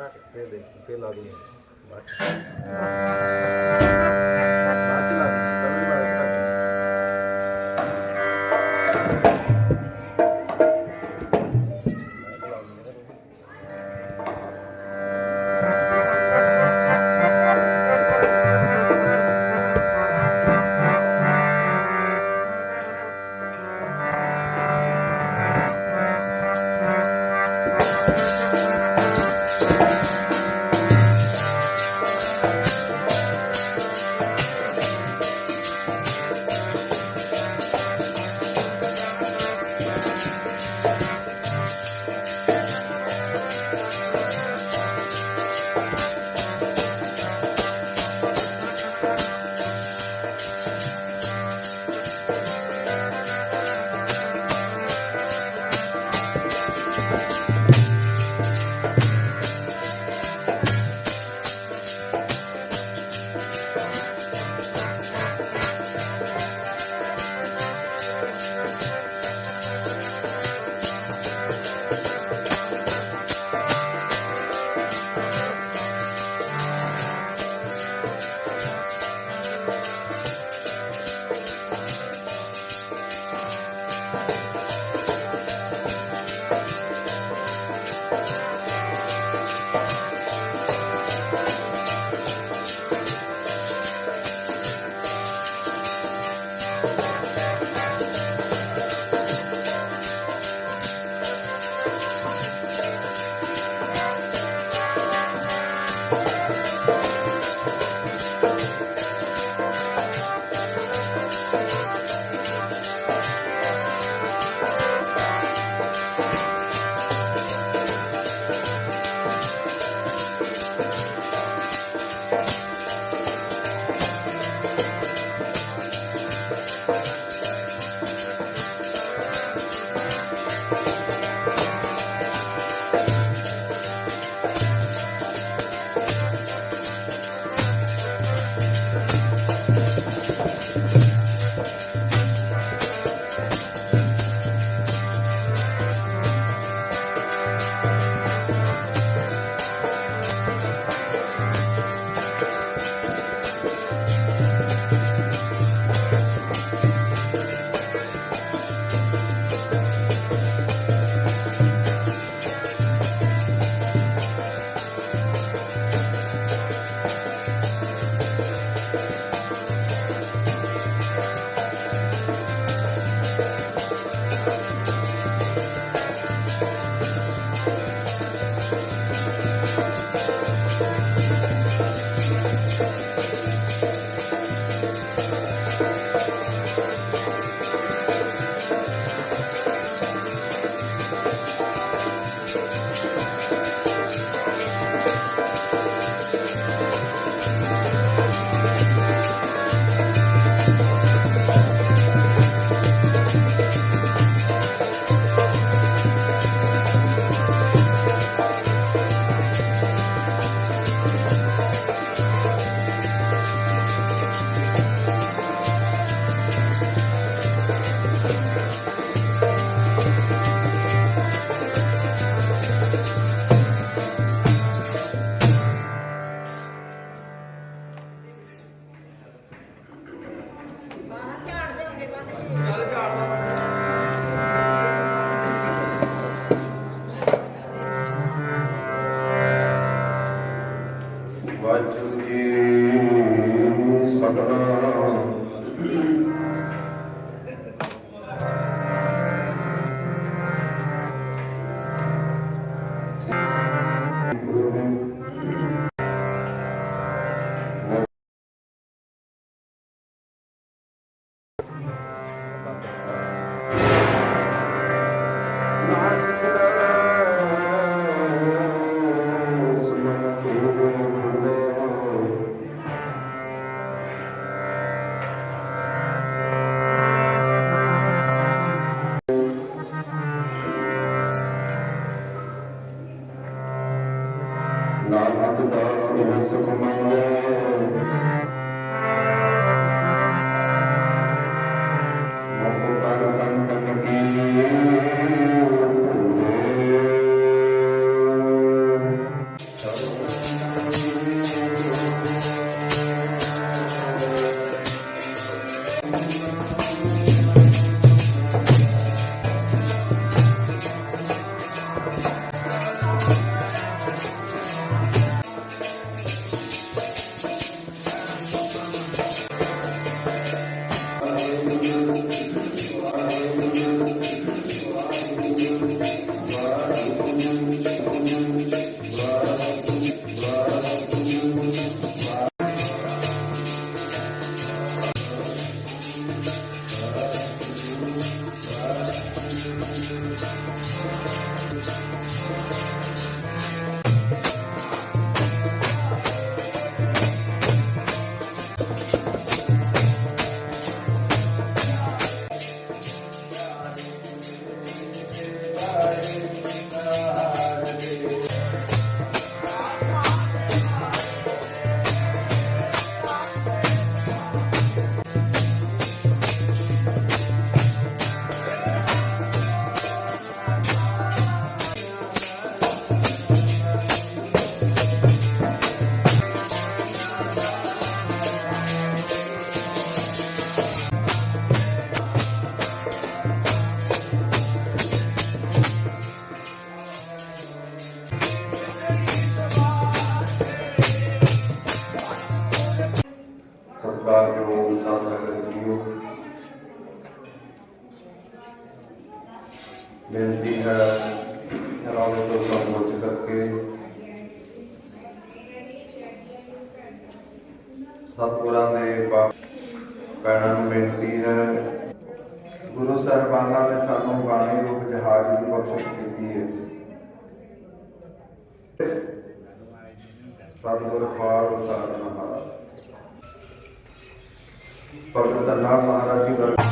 ਢੱਕ ਫੇਰ ਦੇਖ ਫੇਰ ਸਰਕਾਰ ਜੋ ਸਾਥ ਸੰਗਤ ਜੀਓ। ਬੇਨਤੀ ਹੈ ਰਾਵੇ ਤੋਂ ਸੰਬੋਧਿਤ ਕਰਕੇ ਸਤਿਗੁਰਾਂ ਦੇ ਬਾਪ ਪੈਣਾ ਬੇਨਤੀ ਹੈ। ਗੁਰੂ ਸਾਹਿਬਾਨਾਂ ਨੇ ਸਾਨੂੰ ਬਾਣੀ ਰੂਪ ਜਹਾਜ਼ ਦੀ ਬਖਸ਼ਿਸ਼ ਕੀਤੀ ਹੈ। ਸਤਿਗੁਰ ਪਾਰ ਉਤਾਰਨ ਮਹਾਰਾਜ ਭਗਤ ਨਾਮ ਮਹਾਰਾਜ ਜੀ ਦਾ ਉਹਦਾ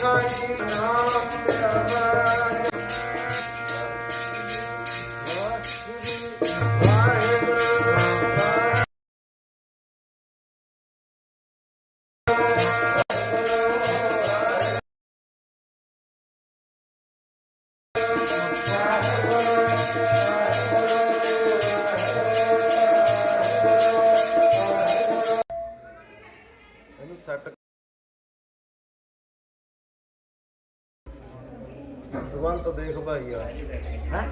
time. ਤੁਰੰਤ ਦੇਖ ਭਾਈ ਆ। ਹੈ?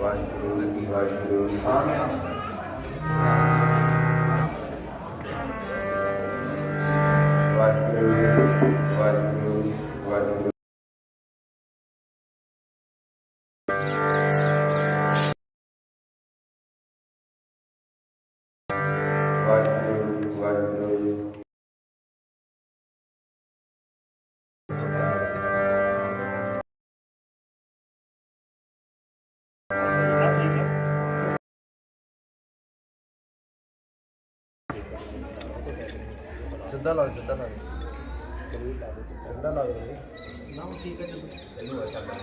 ਵਾਹਿਗੁਰੂ ਜੀ ਵਾਹਿਗੁਰੂ ਵਾਹਿਗੁਰੂ ਸਿੱਧਾ ਲਾ ਦੇ, ਸਿੱਧਾ ਲਾ ਦੇ। ਸਿੱਧਾ ਲਾ ਦੇ। ਨਾ ਠੀਕ ਹੈ ਇਹਨੂੰ ਕਰ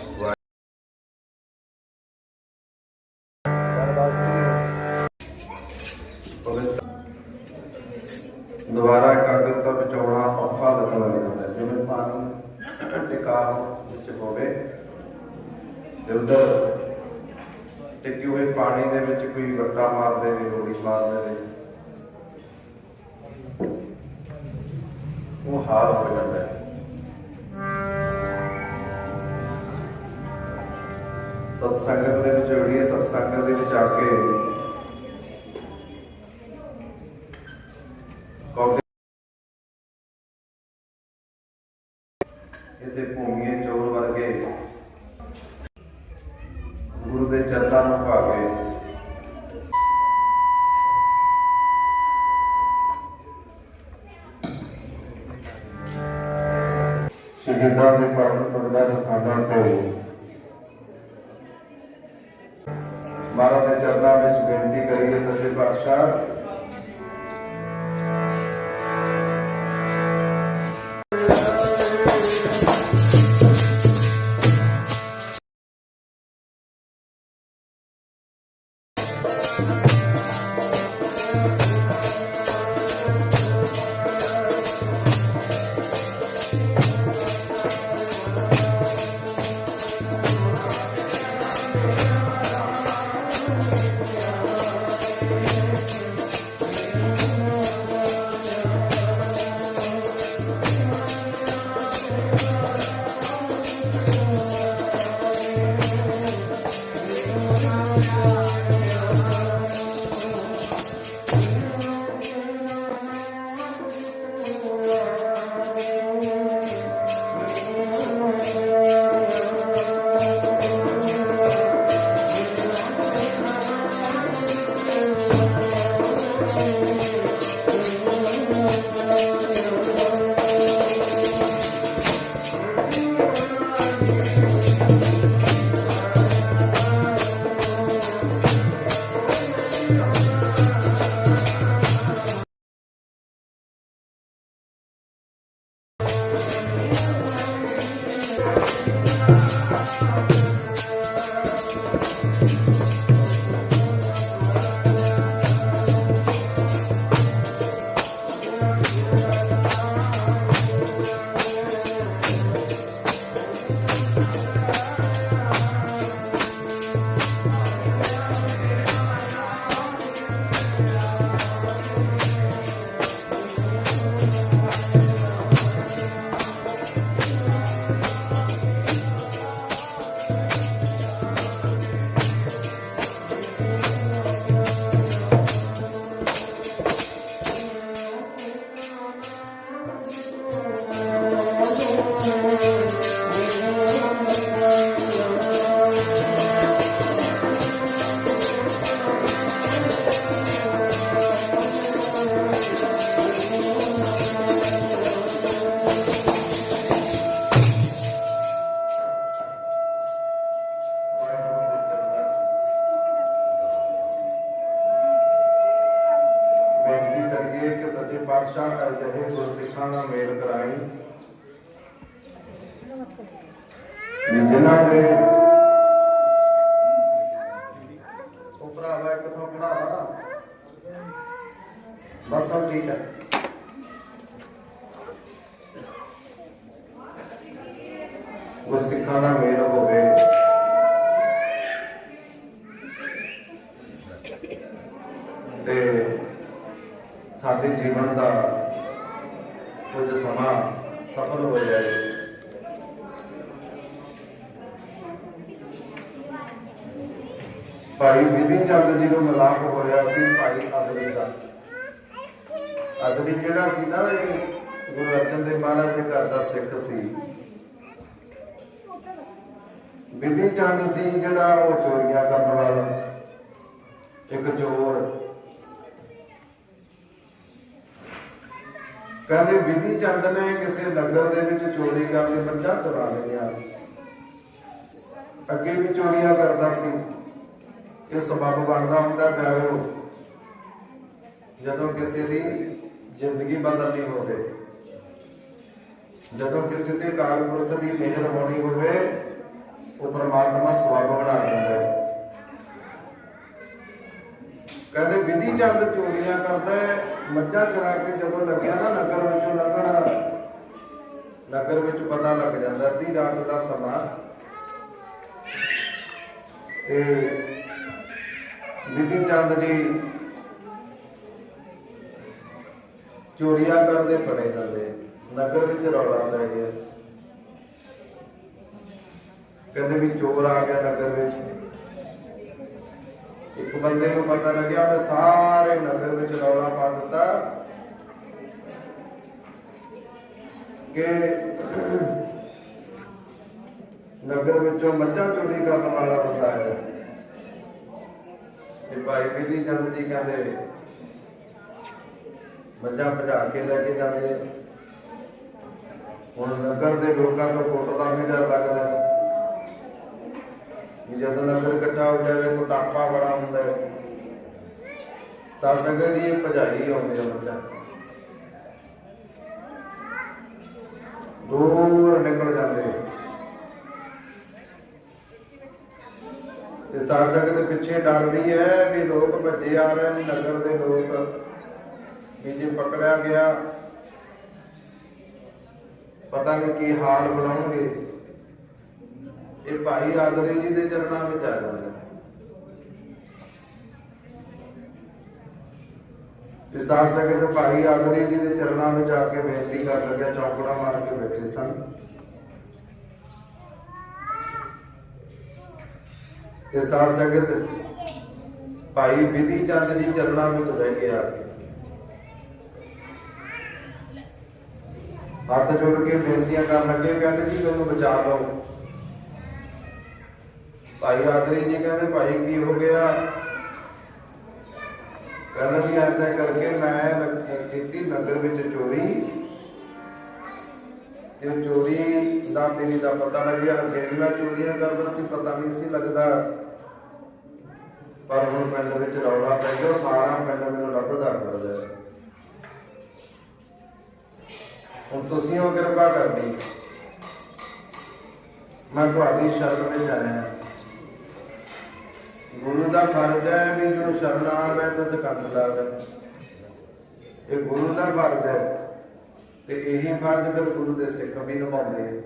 ਦੁਬਾਰਾ ਇਕਾਗਰਤਾ ਵਿੱਚ ਆਉਣਾ ਔਖਾ ਲੱਗਣ ਲੱਗ ਜਾਂਦਾ ਹੈ। ਜਿਵੇਂ ਪਾਣੀ ਟਿਕਾਅ ਵਿੱਚ ਹੋਵੇ ਤੇ ਉਧਰ ਟਿੱਕੇ ਹੋਏ ਪਾਣੀ ਦੇ ਵਿੱਚ ਕੋਈ ਵੱਟਾ ਮਾਰਦੇ ਨੇ ਰੋੜੀ ਮਾਰਦੇ ਨੇ। ਉਹ ਹਾਰ ਹੋ ਜਾਂਦਾ ਹੈ। ਸਤ ਸੰਗਤ ਦੇ ਵਿੱਚ ਜੁੜੀਏ ਸਤ ਸੰਗਤ ਦੇ ਵਿੱਚ ਆ ਕੇ ਸਥਾਨਾਂ ਤੋਂ ਮਹਾਰਾਜ ਦੇ ਚਰਨਾਂ ਵਿੱਚ ਬੇਨਤੀ ਕਰੀਏ ਸੱਚੇ ਪਾਤਸ਼ਾਹ ਗੁਰਸਿੱਖਾਂ ਦਾ ਮੇਲ ਹੋਵੇ। ਤੇ ਸਾਡੇ ਜੀਵਨ ਦਾ ਕੁਝ ਸਮਾਂ ਸਫਲ ਹੋ ਜਾਏ। ਭਾਈ ਵਿਧੀ ਚੰਦ ਜੀ ਨੂੰ ਮਿਲਾਪ ਹੋਇਆ ਸੀ, ਭਾਈ ਅਗਲੀ ਦਾ। ਅਗਲੀ ਜਿਹੜਾ ਸੀ ਨਾ ਇਹ? ਗੁਰੂ ਅਰਜਨ ਦੇਵ ਮਹਾਰਾਜ ਦੇ ਘਰ ਦਾ ਸਿੱਖ ਸੀ। ਵਿਧੀ ਚੰਦ ਸੀ ਜਿਹੜਾ ਉਹ ਚੋਰੀਆਂ ਕਰਨ ਵਾਲਾ, ਇੱਕ ਚੋਰ। ਕਹਿੰਦੇ ਵਿਧੀ ਚੰਦ ਨੇ ਕਿਸੇ ਨਗਰ ਦੇ ਵਿੱਚ ਚੋਰੀ ਕਰ ਲਈ ਚੁਰਾ ਲਈਆਂ ਅੱਗੇ ਵੀ ਚੋਰੀਆਂ ਕਰਦਾ ਸੀ। ਇਹ ਸਬਬ ਬਣਦਾ ਹੁੰਦਾ ਪਿਆਰੋ ਜਦੋਂ ਕਿਸੇ ਦੀ ਜ਼ਿੰਦਗੀ ਬਦਲਣੀ ਹੋਵੇ। ਜਦੋਂ ਕਿਸੇ ਤੇ ਕਾਲ ਪੁਰਖ ਦੀ ਮਿਹਰ ਹੋਣੀ ਹੋਵੇ ਉਹ ਪ੍ਰਮਾਤਮਾ ਸਬਬ ਬਣਾ ਦਿੰਦਾ ਹੈ। ਕਹਿੰਦੇ ਵਿਧੀ ਚੰਦ ਚੋਰੀਆਂ ਕਰਦਾ ਹੈ, ਮੱਝਾਂ ਚਰਾ ਕੇ ਜਦੋਂ ਲੱਗਿਆ ਨਾ ਨਗਰ ਵਿੱਚੋਂ ਲੰਘਣਾ, ਨਗਰ ਵਿੱਚ ਪਤਾ ਲੱਗ ਜਾਂਦਾ, ਅੱਧੀ ਰਾਤ ਦਾ ਸਮਾਂ। ਤੇ ਵਿਧੀ ਚੰਦ ਜੀ ਚੋਰੀਆਂ ਕਰਦੇ, ਫੜੇ ਜਾਂਦੇ ਨਗਰ ਵਿੱਚ ਰੌਲਾ ਪੈ ਗਿਆ। ਕਹਿੰਦੇ ਵੀ ਚੋਰ ਆ ਗਿਆ ਨਗਰ ਵਿੱਚ। ਇੱਕ ਬੰਦੇ ਨੂੰ ਪਤਾ ਲੱਗਿਆ, ਉਹਨੇ ਸਾਰੇ ਨਗਰ ਵਿੱਚ ਰੌਲਾ ਪਾ ਦਿੱਤਾ ਕਿ ਨਗਰ ਵਿੱਚੋਂ ਮੱਝਾਂ ਚੋਰੀ ਕਰਨ ਵਾਲਾ ਬੰਦਾ ਹੈ। ਇਹ ਭਾਈ ਵਿਧੀ ਚੰਦ ਜੀ ਕਹਿੰਦੇ, ਮੱਝਾਂ ਭਜਾ ਕੇ ਲੈ ਕੇ ਜਾਂਦੇ ਹੁਣ ਨਗਰ ਦੇ ਲੋਕਾਂ ਤੋਂ ਫੋਟੋ ਦਾ ਵੀ ਡਰ ਲੱਗਦਾ। ਹੈ ਜਦੋਂ ਨਗਰ ਇਕੱਠਾ ਹੋ ਜਾਵੇ ਕੋਟਾਪਾ ਬੜਾ ਹੁੰਦਾ ਹੈ। ਤਾਂ ਸੰਗਤ ਜੀ ਇਹ ਭਜਾਈ ਆਉਂਦੇ ਆ ਬੱਚਾ। ਦੂਰ ਨਿਕਲ ਜਾਂਦੇ ਤੇ ਸਾਧ ਸੰਗਤ ਪਿੱਛੇ ਡਰ ਵੀ ਹੈ ਵੀ ਲੋਕ ਭੱਜੇ ਆ ਰਹੇ ਨੇ, ਨਗਰ ਦੇ ਲੋਕ। ਵੀ ਜੇ ਪਕੜਿਆ ਗਿਆ, ਪਤਾ ਨਹੀਂ ਕੀ ਹਾਲ ਬਣਾਉਣਗੇ। ਇਹ ਭਾਈ ਆਦਰੇ ਜੀ ਦੇ ਚਰਨਾਂ ਵਿੱਚ ਆ ਜਾਂਦਾ ਹੈ। ਤੇ ਸਾਧ ਸੰਗਤ ਭਾਈ ਆਦਰੇ ਜੀ ਦੇ ਚਰਨਾਂ ਵਿੱਚ ਆ ਕੇ ਬੇਨਤੀ ਕਰ ਲੱਗਿਆ, ਚੌਕੜਾ ਮਾਰ ਕੇ ਬੈਠੇ ਸਨ ਤੇ ਸਾਧ ਸੰਗਤ ਭਾਈ ਵਿਧੀ ਚੰਦ ਜੀ ਚਰਨਾਂ ਵਿੱਚ ਬਹਿ ਗਿਆ ਹੱਥ ਜੋੜ ਕੇ ਬੇਨਤੀਆਂ ਕਰਨ ਲੱਗੇ, ਕਹਿੰਦੇ ਜੀ ਮੈਨੂੰ ਬਚਾ ਲਓ ਭਾਈ ਆਦਰੀ ਜੀ ਕਹਿੰਦੇ, ਭਾਈ ਕੀ ਹੋ ਗਿਆ? ਕਹਿੰਦਾ ਜੀ, ਐਦਾਂ ਕਰਕੇ ਮੈਂ ਕੀਤੀ ਨਗਰ ਵਿੱਚ ਚੋਰੀ। ਤੇ ਚੋਰੀ ਦਾ ਮੇਰੀ ਦਾ ਪਤਾ ਲੱਗਿਆ, ਅੱਗੇ ਵੀ ਮੈਂ ਚੋਰੀਆਂ ਕਰਦਾ ਸੀ, ਪਤਾ ਨਹੀਂ ਸੀ ਲੱਗਦਾ। ਪਰ ਹੁਣ ਪਿੰਡ ਵਿੱਚ ਰੌਲਾ ਪੈ ਗਿਆ, ਸਾਰਾ ਪਿੰਡ ਮੈਨੂੰ ਲੱਭਦਾ ਫਿਰਦਾ ਹੁਣ ਤੁਸੀਂ ਉਹ ਕਿਰਪਾ ਕਰਨੀ। ਮੈਂ ਤੁਹਾਡੀ ਸ਼ਰਨ ਵਿੱਚ ਆਇਆ। ਗੁਰੂ ਦਾ ਫਰਜ਼ ਹੈ ਵੀ ਜੋ ਸ਼ਰਨ ਆਵੇ ਤਾਂ ਸਕੰਦ ਲਾਵੇ। ਇਹ ਗੁਰੂ ਦਾ ਫਰਜ਼ ਹੈ। ਤੇ ਇਹੀ ਫਰਜ਼ ਫਿਰ ਗੁਰੂ ਦੇ ਸਿੱਖ ਵੀ ਨਿਭਾਉਂਦੇ ਆ।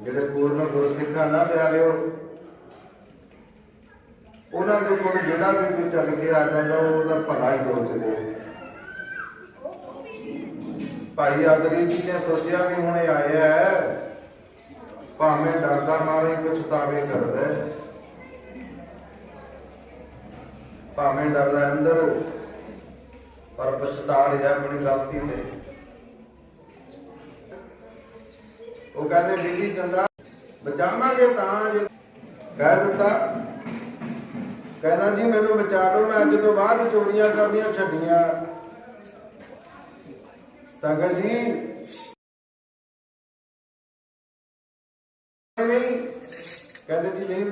ਜਿਹੜੇ ਪੂਰਨ ਗੁਰਸਿੱਖਾਂ ਨਾ ਪਿਆਰਿਓ, ਉਹਨਾਂ ਦੇ ਕੋਲ ਜਿਹੜਾ ਵੀ ਕੋਈ ਚੱਲ ਕੇ ਆ ਜਾਂਦਾ ਉਹਦਾ ਭਲਾ ਹੀ ਸੋਚਦੇ ਭਾਈ ਆਦਰੀ ਜੀ ਨੇ ਸੋਚਿਆ ਵੀ ਹੁਣ ਇਹ ਆਇਆ ਹੈ, ਭਾਵੇਂ ਡਰਦਾ ਮਾਰੇ, ਪਛਤਾਵੇ ਕਰਦਾ ਭਾਵੇਂ ਡਰਦਾ ਅੰਦਰ ਪਰ ਪਛਤਾ ਰਿਹਾ ਆਪਣੀ ਗਲਤੀ ਤੇ। ਉਹ ਕਹਿੰਦੇ ਬੀਜੀ ਚੰਗਾ ਬਚਾਵਾਂਗੇ ਤਾਂ ਜੇ ਕਹਿ ਦਿੱਤਾ। ਕਹਿੰਦਾ, ਜੀ, ਮੈਨੂੰ ਬਚਾ ਲਓ ਮੈਂ ਅੱਜ ਤੋਂ ਬਾਅਦ ਚੋਰੀਆਂ ਕਰਨੀਆਂ ਛੱਡੀਆਂ। ਸੰਗਤ ਜੀ ਨਹੀਂ ਕਹਿੰਦੇ ਜੀ, ਨਹੀਂ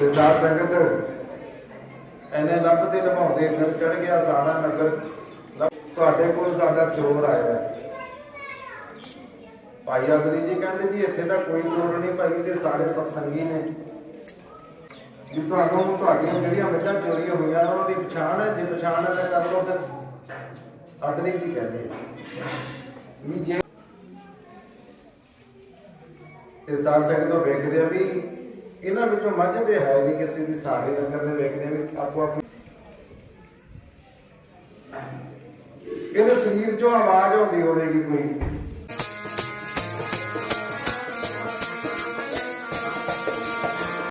ਤੇ ਸਾਧ ਸੰਗਤ, ਇਹਨੇ ਲੱਭ ਤੇ ਲਭਾਉਂਦੇ ਫਿਰ ਚੜ ਗਿਆ ਸਾਰਾ ਨਗਰ। ਤੁਹਾਡੇ ਕੋਲ ਸਾਡਾ ਚੋਰ ਆਇਆ। ਭਾਈ ਅਗਰੀ ਜੀ ਕਹਿੰਦੇ ਜੀ, ਇੱਥੇ ਤਾਂ ਕੋਈ ਚੋਰ ਨਹੀਂ ਭਾਈ ਤੇ ਸਾਰੇ ਸਤਸੰਗੀ ਨੇ। ਜੀ ਤੁਹਾਨੂੰ, ਤੁਹਾਡੀਆਂ ਜਿਹੜੀਆਂ ਮੱਝਾਂ ਚੋਰੀਆਂ ਹੋਈਆਂ, ਉਹਨਾਂ ਦੀ ਪਛਾਣ ਹੈ। ਜੇ ਪਛਾਣ ਹੈ ਤਾਂ ਕਰ ਲਓ ਫਿਰ। ਅਗਰੀ ਜੀ ਕਹਿੰਦੇ ਵੀ ਜੇ ਤੇ ਸਾਧ ਸੰਗਤ ਤੋਂ ਵੇਖਦੇ ਆ ਵੀ ਇਹਨਾਂ ਵਿੱਚੋਂ ਮੱਝ ਤੇ ਹੈ ਨਹੀਂ ਕਿਸੇ ਦੀ ਸਾਰੇ ਲੰਗਰ ਦੇ ਵੇਖਦੇ ਵੀ ਆਪੋ ਆਪਣੀ। ਇਹਦੇ ਸਰੀਰ ਚੋਂ ਆਵਾਜ਼ ਆਉਂਦੀ ਹੋਵੇਗੀ ਕੋਈ।